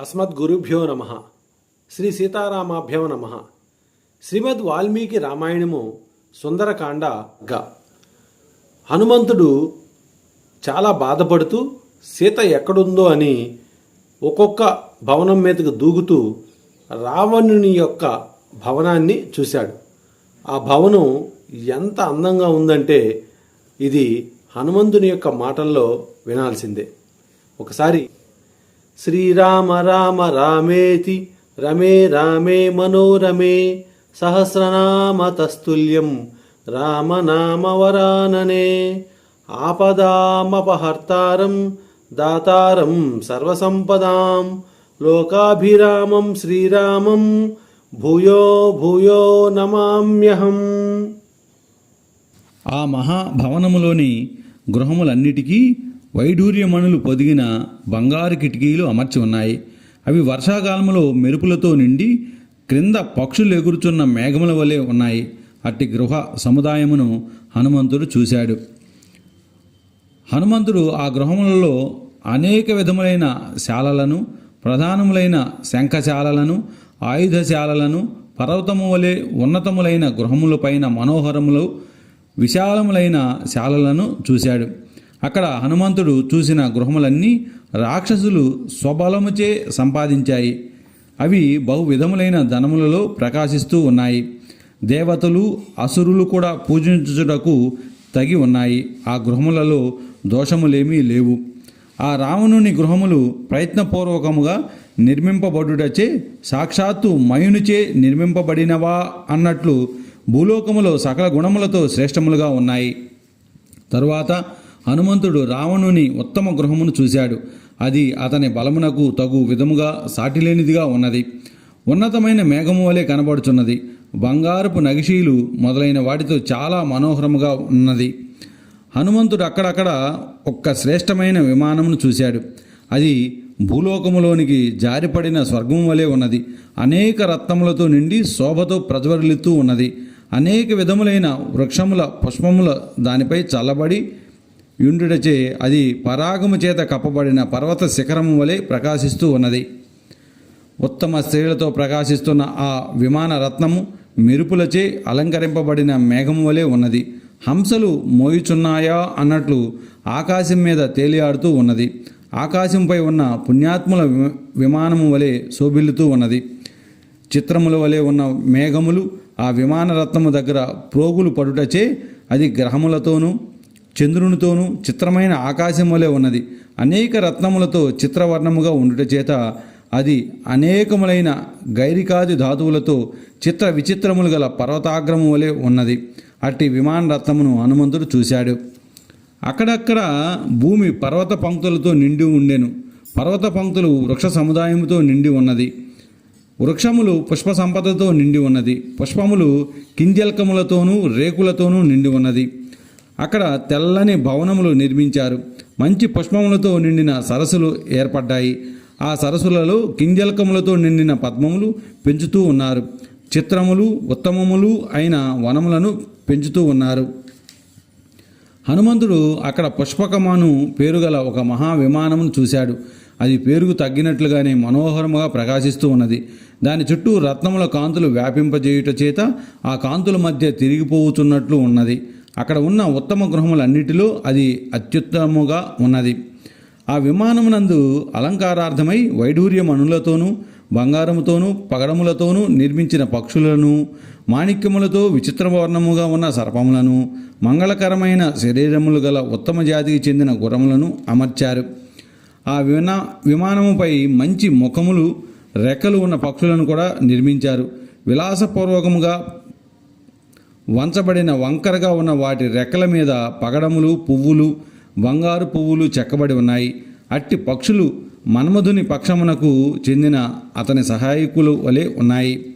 అస్మద్గురుభ్యో నమ. శ్రీ సీతారామాభ్యో నమ. శ్రీమద్ వాల్మీకి రామాయణము సుందరకాండ గ. హనుమంతుడు చాలా బాధపడుతూ సీత ఎక్కడుందో అని ఒక్కొక్క భవనం మీదకు దూకుతూ రావణుని యొక్క భవనాన్ని చూశాడు. ఆ భవనం ఎంత అందంగా ఉందంటే ఇది హనుమంతుని యొక్క మాటల్లో వినాల్సిందే. ఒకసారి శ్రీరామ రామ రామేతి రమే రామే మనోరమే సహస్రనామ తస్తుల్యం రామనామవరాననే. ఆపదామపహర్తారం దాతారం సర్వసంపదాం లోకాభిరామం శ్రీరామం భూయో భూయో నమామ్యహం. ఆ మహాభవనములోని గృహములన్నిటికీ వైఢూర్యమణులు పొదిగిన బంగారు కిటికీలు అమర్చి ఉన్నాయి. అవి వర్షాకాలంలో మెరుపులతో నిండి క్రింద పక్షులు ఎగురుచున్న మేఘముల వలె ఉన్నాయి. అట్టి గృహ సముదాయమును హనుమంతుడు చూశాడు. హనుమంతుడు ఆ గృహములలో అనేక విధములైన శాలలను ప్రధానములైన శంఖశాలలను ఆయుధశాలలను పర్వతము వలె ఉన్నతములైన గృహములపైన మనోహరములు విశాలములైన శాలలను చూశాడు. అక్కడ హనుమంతుడు చూసిన గృహములన్నీ రాక్షసులు స్వబలముచే సంపాదించాయి. అవి బహువిధములైన ధనములలో ప్రకాశిస్తూ ఉన్నాయి. దేవతలు అసురులు కూడా పూజించుటకు తగి ఉన్నాయి. ఆ గృహములలో దోషములేమీ లేవు. ఆ రావణుని గృహములు ప్రయత్నపూర్వకముగా నిర్మింపబడుటచే సాక్షాత్తు మయునిచే నిర్మింపబడినవా అన్నట్లు భూలోకములో సకల గుణములతో శ్రేష్టములుగా ఉన్నాయి. తరువాత హనుమంతుడు రావణుని ఉత్తమ గృహమును చూశాడు. అది అతని బలమునకు తగు విధముగా సాటిలేనిదిగా ఉన్నది. ఉన్నతమైన మేఘము వలె కనబడుచున్నది. బంగారపు నగిషీలు మొదలైన వాటితో చాలా మనోహరముగా ఉన్నది. హనుమంతుడు అక్కడక్కడ ఒక్క శ్రేష్టమైన విమానమును చూశాడు. అది భూలోకములోనికి జారిపడిన స్వర్గం వలె ఉన్నది. అనేక రత్నములతో నిండి శోభతో ప్రజ్వరిల్లుతూ ఉన్నది. అనేక విధములైన వృక్షముల పుష్పముల దానిపై చల్లబడి యుండుటచే అది పరాగము చేత కప్పబడిన పర్వత శిఖరము వలె ప్రకాశిస్తూ ఉన్నది. ఉత్తమ స్త్రీలతో ప్రకాశిస్తున్న ఆ విమాన రత్నము మెరుపులచే అలంకరింపబడిన మేఘము వలె ఉన్నది. హంసలు మోయుచున్నాయా అన్నట్లు ఆకాశం మీద తేలియాడుతూ ఉన్నది. ఆకాశంపై ఉన్న పుణ్యాత్ముల వి- విమానము వలె శోభిల్లుతూ ఉన్నది. చిత్రముల వలె ఉన్న మేఘములు ఆ విమాన రత్నము దగ్గర ప్రోగులు పడుటచే అది గ్రహములతోనూ చంద్రునితోనూ చిత్రమైన ఆకాశం వలె ఉన్నది. అనేక రత్నములతో చిత్రవర్ణముగా ఉండుట చేత అది అనేకములైన గైరికాది ధాతువులతో చిత్ర విచిత్రములు గల పర్వతాగ్రము వలె ఉన్నది. అట్టి విమాన రత్నమును హనుమంతుడు చూశాడు. అక్కడక్కడ భూమి పర్వత పంక్తులతో నిండి ఉండెను. పర్వత పంక్తులు వృక్ష సముదాయముతో నిండి ఉన్నది. వృక్షములు పుష్ప సంపదతో నిండి ఉన్నది. పుష్పములు కింజల్కములతోనూ రేకులతోనూ నిండి ఉన్నది. అక్కడ తెల్లని భవనములు నిర్మించారు. మంచి పుష్పములతో నిండిన సరస్సులు ఏర్పడ్డాయి. ఆ సరస్సులలో కింజలకములతో నిండిన పద్మములు పెంచుతూ ఉన్నారు. చిత్రములు ఉత్తమములు అయిన వనములను పెంచుతూ ఉన్నారు. హనుమంతుడు అక్కడ పుష్పకమాను పేరుగల ఒక మహా విమానమును చూశాడు. అది పేరుకు తగ్గినట్లుగానే మనోహరముగా ప్రకాశిస్తూ ఉన్నది. దాని చుట్టూ రత్నముల కాంతులు వ్యాపింపజేయుట చేత ఆ కాంతుల మధ్య తిరిగిపోతున్నట్లు ఉన్నది. అక్కడ ఉన్న ఉత్తమ గృహములన్నిటిలో అది అత్యుత్తముగా ఉన్నది. ఆ విమానమునందు అలంకారార్థమై వైఢూర్యమణులతోనూ బంగారముతోనూ పగడములతోనూ నిర్మించిన పక్షులను మాణిక్యములతో విచిత్ర వర్ణముగా ఉన్న సర్పములను మంగళకరమైన శరీరములు గల ఉత్తమ జాతికి చెందిన గుర్రములను అమర్చారు. ఆ వినా విమానముపై మంచి ముఖములు రెక్కలు ఉన్న పక్షులను కూడా నిర్మించారు. విలాసపూర్వకముగా వంచబడిన వంకరగా ఉన్న వాటి రెక్కల మీద పగడములు పువ్వులు బంగారు పువ్వులు చెక్కబడి ఉన్నాయి. అట్టి పక్షులు మన్మధుని పక్షమునకు చెందిన అతని సహాయకులు వలె ఉన్నాయి.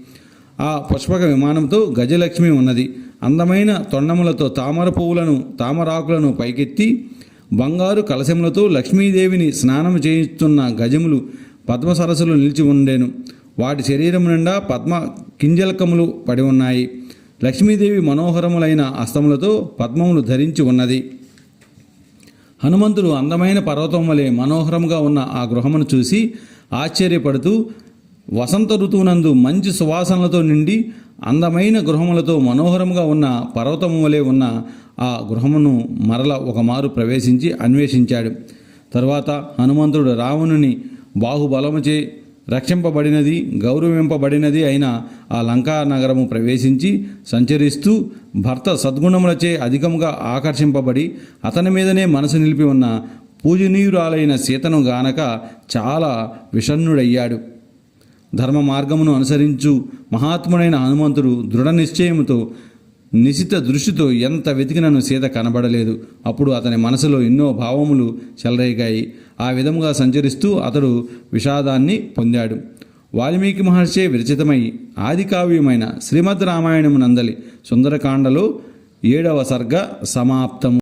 ఆ పుష్పక విమానంతో గజలక్ష్మి ఉన్నది. అందమైన తొండములతో తామర పువ్వులను తామరాకులను పైకెత్తి బంగారు కలశములతో లక్ష్మీదేవిని స్నానం చేయిస్తున్న గజములు పద్మ సరస్సులు నిలిచి ఉండేను. వాటి శరీరం నిండా పద్మ కింజలకములు పడి ఉన్నాయి. లక్ష్మీదేవి మనోహరములైన అస్తములతో పద్మములు ధరించి ఉన్నది. హనుమంతుడు అందమైన పర్వతం వలె మనోహరంగా ఉన్న ఆ గృహమును చూసి ఆశ్చర్యపడుతూ వసంత ఋతువునందు మంచి సువాసనలతో నిండి అందమైన గృహములతో మనోహరంగా ఉన్న పర్వతము వలె ఉన్న ఆ గృహమును మరల ఒకమారు ప్రవేశించి అన్వేషించాడు. తరువాత హనుమంతుడు రావణుని బాహుబలముచే రక్షింపబడినది గౌరవింపబడినది అయిన ఆ లంకా నగరము ప్రవేశించి సంచరిస్తూ భర్త సద్గుణములచే అధికముగా ఆకర్షింపబడి అతని మీదనే మనసు నిలిపి ఉన్న పూజనీయురాలైన సీతను గానక చాలా విషణ్ణుడయ్యాడు. ధర్మ మార్గమును అనుసరించు మహాత్ముడైన హనుమంతుడు దృఢ నిశ్చయముతో నిశిత దృష్టితో ఎంత వెతికినను సీత కనబడలేదు. అప్పుడు అతని మనసులో ఎన్నో భావములు చెలరేగాయి. ఆ విధముగా సంచరిస్తూ అతడు విషాదాన్ని పొందాడు. వాల్మీకి మహర్షి విరచితమై ఆదికావ్యమైన శ్రీమద్ రామాయణము నందలి సుందరకాండలో ఏడవ సర్గ సమాప్తము.